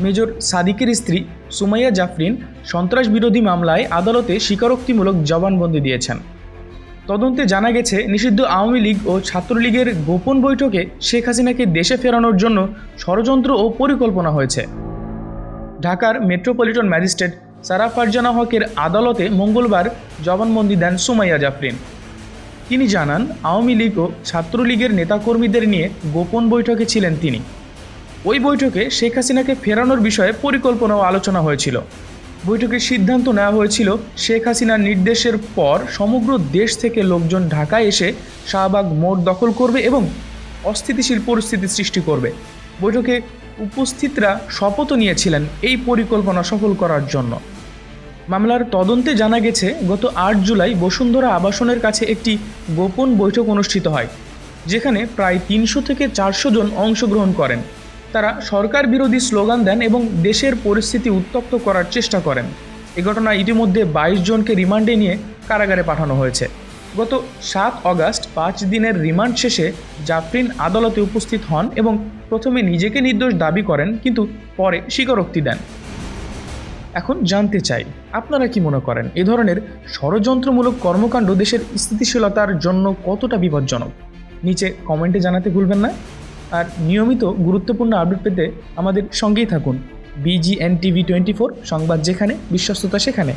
Major সাদিকের স্ত্রী সুমাইয়া জাফরিন সন্ত্রাস বিরোধী মামলায় আদালতে স্বীকারোক্তিমূলক জবানবন্দি দিয়েছেন। তদন্তে জানা গেছে, নিষিদ্ধ আওয়ামী লীগ ও ছাত্রলীগের গোপন বৈঠকে শেখ হাসিনাকে দেশে ফেরানোর জন্য ষড়যন্ত্র ও পরিকল্পনা হয়েছে। ঢাকার মেট্রোপলিটন ম্যাজিস্ট্রেট সারা ফারজানা হকের আদালতে মঙ্গলবার জবানবন্দি দেন সুমাইয়া জাফরিন। তিনি জানান, আওয়ামী লীগ ও ছাত্রলীগের নেতাকর্মীদের নিয়ে গোপন বৈঠকে ছিলেন তিনি। ওই বৈঠকে শেখ হাসিনাকে ফেরানোর বিষয়ে পরিকল্পনা ও আলোচনা হয়েছিল। বৈঠকে সিদ্ধান্ত নেওয়া হয়েছিল, শেখ হাসিনার নির্দেশের পর সমগ্র দেশ থেকে লোকজন ঢাকায় এসে শাহবাগ মোড় দখল করবে এবং অস্থিতিশীল পরিস্থিতি সৃষ্টি করবে। বৈঠকে উপস্থিতরা শপথও নিয়েছিলেন এই পরিকল্পনা সফল করার জন্য। মামলার তদন্তে জানা গেছে, গত আট জুলাই বসুন্ধরা আবাসনের কাছে একটি গোপন বৈঠক অনুষ্ঠিত হয়, যেখানে প্রায় তিনশো থেকে চারশো জন অংশগ্রহণ করেন। তারা সরকার বিরোধী স্লোগান দেন এবং দেশের পরিস্থিতি উত্তপ্ত করার চেষ্টা করেন। এ ঘটনায় ইতিমধ্যে বাইশ জনকে রিমান্ডে নিয়ে কারাগারে পাঠানো হয়েছে। গত সাত অগাস্ট পাঁচ দিনের রিমান্ড শেষে জাফরিন আদালতে উপস্থিত হন এবং প্রথমে নিজেকে নির্দোষ দাবি করেন, কিন্তু পরে স্বীকারোক্তি দেন। এখন জানতে চাই, আপনারা কি মনে করেন এ ধরনের ষড়যন্ত্রমূলক কর্মকাণ্ড দেশের স্থিতিশীলতার জন্য কতটা বিপজ্জনক? নিচে কমেন্টে জানাতে ভুলবেন না। আর নিয়মিত গুরুত্বপূর্ণ আপডেট পেতে আমাদের সঙ্গেই থাকুন। বিজিএন টিভি টোয়েন্টি ফোর সংবাদ যেখানে, বিশ্বস্ততা সেখানে।